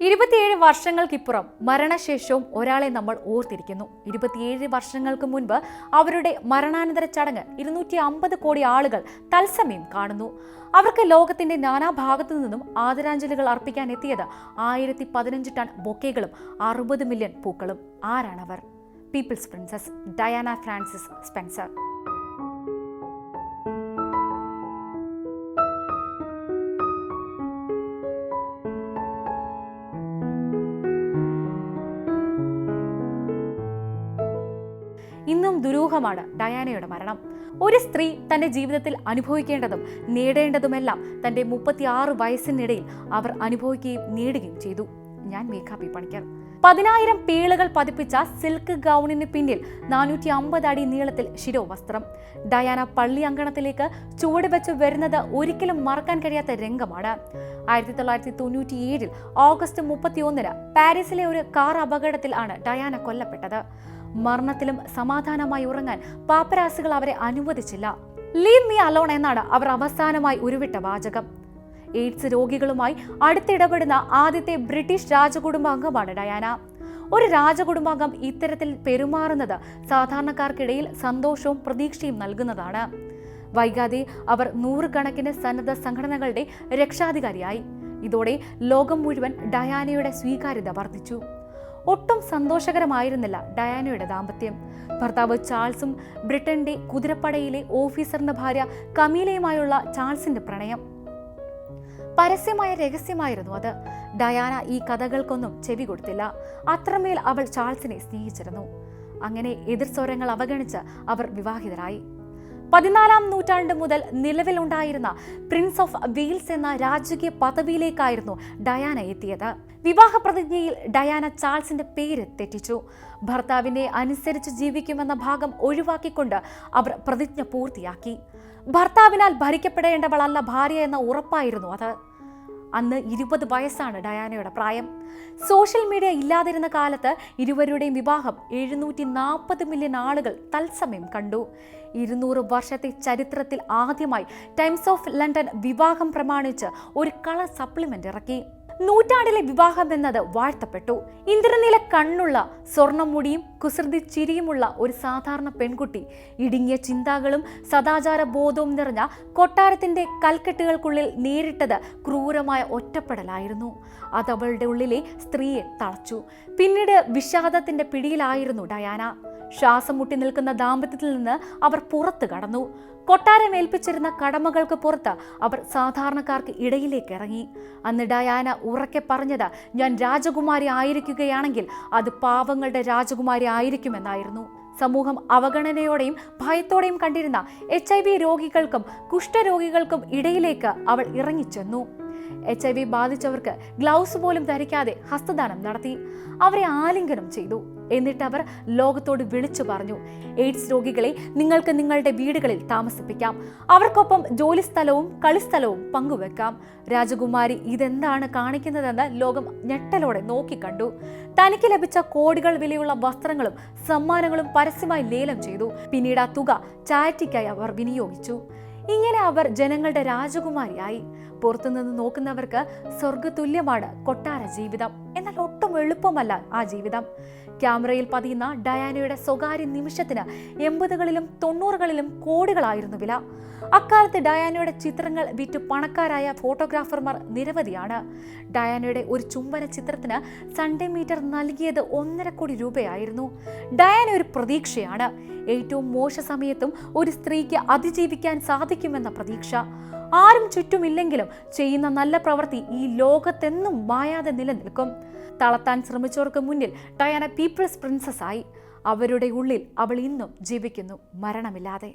ഇരുപത്തിയേഴ് വർഷങ്ങൾക്കിപ്പുറം മരണശേഷവും ഒരാളെ നമ്മൾ ഓർത്തിരിക്കുന്നു. ഇരുപത്തിയേഴ് വർഷങ്ങൾക്ക് മുൻപ് അവരുടെ മരണാനന്തര ചടങ്ങ് ഇരുന്നൂറ്റി അമ്പത് കോടി ആളുകൾ തത്സമയം കാണുന്നു. അവർക്ക് ലോകത്തിന്റെ നാനാഭാഗത്തു നിന്നും ആദരാഞ്ജലികൾ അർപ്പിക്കാൻ എത്തിയത് ആയിരത്തി പതിനഞ്ച് ടൺ ബൊക്കെകളും അറുപത് മില്യൺ പൂക്കളും. ആരാണവർ? People's princess Diana Frances Spencer. ഇന്നും ദുരൂഹമാണ് ഡയാനയുടെ മരണം. ഒരു സ്ത്രീ തന്റെ ജീവിതത്തിൽ അനുഭവിക്കേണ്ടതും നേടേണ്ടതുമെല്ലാം തന്റെ മുപ്പത്തിയാറ് വയസ്സിനിടയിൽ അവർ അനുഭവിക്കുകയും നേടുകയും ചെയ്തു. ഞാൻ മേഘാ പി. പണിക്കർ. പതിനായിരം പീളുകൾ പതിപ്പിച്ച സിൽക്ക് ഗൗണിന് പിന്നിൽ നാനൂറ്റി അമ്പത് അടി നീളത്തിൽ ശിരോവസ്ത്രം. ഡയാന പള്ളി അങ്കണത്തിലേക്ക് ചുവട് വെച്ച് വരുന്നത് ഒരിക്കലും മറക്കാൻ കഴിയാത്ത രംഗമാണ്. ആയിരത്തി തൊള്ളായിരത്തി തൊണ്ണൂറ്റി ഏഴിൽ ഓഗസ്റ്റ് മുപ്പത്തിയൊന്നിന് പാരീസിലെ ഒരു കാർ അപകടത്തിൽ ആണ് ഡയാന കൊല്ലപ്പെട്ടത്. മരണത്തിലും സമാധാനമായി ഉറങ്ങാൻ പാപ്പരാസികൾ അവരെ അനുവദിച്ചില്ല. ലീവ് മീ അലോൺ എന്നാണ് അവർ അവസാനമായി ഉരുവിട്ട വാചകം. എയ്ഡ്സ് രോഗികളുമായി അടുത്തിടപെടുന്ന ആദ്യത്തെ ബ്രിട്ടീഷ് രാജകുടുംബാംഗമാണ് ഡയാന. ഒരു രാജകുടുംബാംഗം ഇത്തരത്തിൽ പെരുമാറുന്നത് സാധാരണക്കാർക്കിടയിൽ സന്തോഷവും പ്രതീക്ഷയും നൽകുന്നതാണ്. വൈകാതെ അവർ നൂറുകണക്കിന് സന്നദ്ധ സംഘടനകളുടെ രക്ഷാധികാരിയായി. ഇതോടെ ലോകം മുഴുവൻ ഡയാനയുടെ സ്വീകാര്യത വർദ്ധിച്ചു. ഒട്ടും സന്തോഷകരമായിരുന്നില്ല ഡയാനയുടെ ദാമ്പത്യം. ഭർത്താവ് ചാൾസും ബ്രിട്ടന്റെ കുതിരപ്പടയിലെ ഓഫീസറിന്റെ ഭാര്യ കമീലയുമായുള്ള ചാൾസിന്റെ പ്രണയം. പരസ്യമായ രഹസ്യമായിരുന്നു അത്. ഡയാന ഈ കഥകൾക്കൊന്നും ചെവി കൊടുത്തില്ല. അത്രമേൽ അവൾ ചാൾസിനെ സ്നേഹിച്ചിരുന്നു. അങ്ങനെ എതിർ സ്വരങ്ങൾ അവഗണിച്ച് അവർ വിവാഹിതരായി. പതിനാലാം നൂറ്റാണ്ട് മുതൽ നിലവിലുണ്ടായിരുന്ന പ്രിൻസ് ഓഫ് വെയിൽസ് എന്ന രാജകീയ പദവിയിലേക്കായിരുന്നു ഡയാന എത്തിയത്. വിവാഹ പ്രതിജ്ഞയിൽ ഡയാന ചാൾസിന്റെ പേര് തെറ്റിച്ചു. ഭർത്താവിനെ അനുസരിച്ച് ജീവിക്കുമെന്ന ഭാഗം ഒഴിവാക്കിക്കൊണ്ട് അവർ പ്രതിജ്ഞ പൂർത്തിയാക്കി. ഭർത്താവിനാൽ ഭരിക്കപ്പെടേണ്ടവളല്ല ഭാര്യ എന്ന ഉറപ്പായിരുന്നു അത്. അന്ന് ഇരുപത് വയസ്സാണ് ഡയാനയുടെ പ്രായം. സോഷ്യൽ മീഡിയ ഇല്ലാതിരുന്ന കാലത്ത് ഇരുവരുടെയും വിവാഹം എഴുന്നൂറ്റി നാൽപ്പത് മില്യൺ ആളുകൾ തത്സമയം കണ്ടു. ഇരുന്നൂറ് വർഷത്തെ ചരിത്രത്തിൽ ആദ്യമായി ടൈംസ് ഓഫ് ലണ്ടൻ വിവാഹം പ്രമാണിച്ച് ഒരു കളർ സപ്ലിമെന്റ് ഇറക്കി. നൂറ്റാണ്ടിലെ വിവാഹം എന്നത് വാഴ്ത്തപ്പെട്ടു. ഇന്ദ്രനില കണ്ണുള്ള സ്വർണമുടിയും കുസൃതി ചിരിയുമുള്ള ഒരു സാധാരണ പെൺകുട്ടി ഇടുങ്ങിയ ചിന്താകളും സദാചാര ബോധവും നിറഞ്ഞ കൊട്ടാരത്തിന്റെ കൽക്കെട്ടുകൾക്കുള്ളിൽ നേരിട്ടത് ക്രൂരമായ ഒറ്റപ്പെടലായിരുന്നു. അത് അവളുടെ ഉള്ളിലെ സ്ത്രീയെ തളച്ചു. പിന്നീട് വിഷാദത്തിന്റെ പിടിയിലായിരുന്നു ഡയാന. ശ്വാസം മുട്ടി നിൽക്കുന്ന ദാമ്പത്യത്തിൽ നിന്ന് അവർ പുറത്തു കടന്നു. കൊട്ടാരം ഏൽപ്പിച്ചിരുന്ന കടമകൾക്ക് പുറത്ത് അവർ സാധാരണക്കാർക്ക് ഇടയിലേക്ക് ഇറങ്ങി. അന്ന് ഡയാന ഉറക്കെ പറഞ്ഞത് ഞാൻ രാജകുമാരി ആയിരിക്കുകയാണെങ്കിൽ അത് പാവങ്ങളുടെ രാജകുമാരി ആയിരിക്കുമെന്നായിരുന്നു. സമൂഹം അവഗണനയോടെയും ഭയത്തോടെയും കണ്ടിരുന്ന എച്ച് ഐ വി രോഗികൾക്കും കുഷ്ഠരോഗികൾക്കും ഇടയിലേക്ക് അവൾ ഇറങ്ങിച്ചെന്നു. എച്ച് ഐ വി ബാധിച്ചവർക്ക് ഗ്ലൗസ് പോലും ധരിക്കാതെ ഹസ്തദാനം നടത്തി. അവരെ ആലിംഗനം ചെയ്തു. എന്നിട്ട് അവർ ലോകത്തോട് വിളിച്ചു പറഞ്ഞു എയ്ഡ്സ് രോഗികളെ നിങ്ങൾക്ക് നിങ്ങളുടെ വീടുകളിൽ താമസിപ്പിക്കാം. അവർക്കൊപ്പം ജോലിസ്ഥലവും കളിസ്ഥലവും പങ്കുവെക്കാം. രാജകുമാരി ഇതെന്താണ് കാണിക്കുന്നതെന്ന് ലോകം ഞെട്ടലോടെ നോക്കിക്കണ്ടു തനിക്ക് ലഭിച്ച കോടികൾ വിലയുള്ള വസ്ത്രങ്ങളും സമ്മാനങ്ങളും പരസ്യമായി ലേലം ചെയ്തു. പിന്നീട് ആ തുക ചാരിറ്റിക്കായി അവർ വിനിയോഗിച്ചു. ഇങ്ങനെ അവർ ജനങ്ങളുടെ രാജകുമാരിയായി. പുറത്തുനിന്ന് നോക്കുന്നവർക്ക് സ്വർഗതുല്യമാണ് കൊട്ടാര ജീവിതം. എന്നാൽ ഒട്ടും എളുപ്പമല്ല ആ ജീവിതം. ക്യാമറയിൽ പതിയുന്ന ഡയാനയുടെ സ്വകാര്യ നിമിഷത്തിന് എൺപതുകളിലും തൊണ്ണൂറുകളിലും കോടികളായിരുന്നു വില. അക്കാലത്ത് ഡയാനയുടെ ചിത്രങ്ങൾ വിറ്റ് പണക്കാരായ ഫോട്ടോഗ്രാഫർമാർ നിരവധിയാണ്. ഡയാനയുടെ ഒരു ചുംബന ചിത്രത്തിന് സൺഡേ മീറ്റർ നൽകിയത് ഒന്നര കോടി രൂപയായിരുന്നു. ഡയാന ഒരു പ്രതീക്ഷയാണ്. ഏറ്റവും മോശ സമയത്തും ഒരു സ്ത്രീക്ക് അതിജീവിക്കാൻ സാധിക്കുമെന്ന പ്രതീക്ഷ. ആരും ചുറ്റുമില്ലെങ്കിലും ചെയ്യുന്ന നല്ല പ്രവൃത്തി ഈ ലോകത്തെന്നും മായാതെ നിലനിൽക്കും. തളർത്താൻ ശ്രമിച്ചവർക്ക് മുന്നിൽ ഡയാന പീപ്പിൾസ് പ്രിൻസസ് ആയി. അവരുടെ ഉള്ളിൽ അവൾ ഇന്നും ജീവിക്കുന്നു. മരണമില്ലാതെ.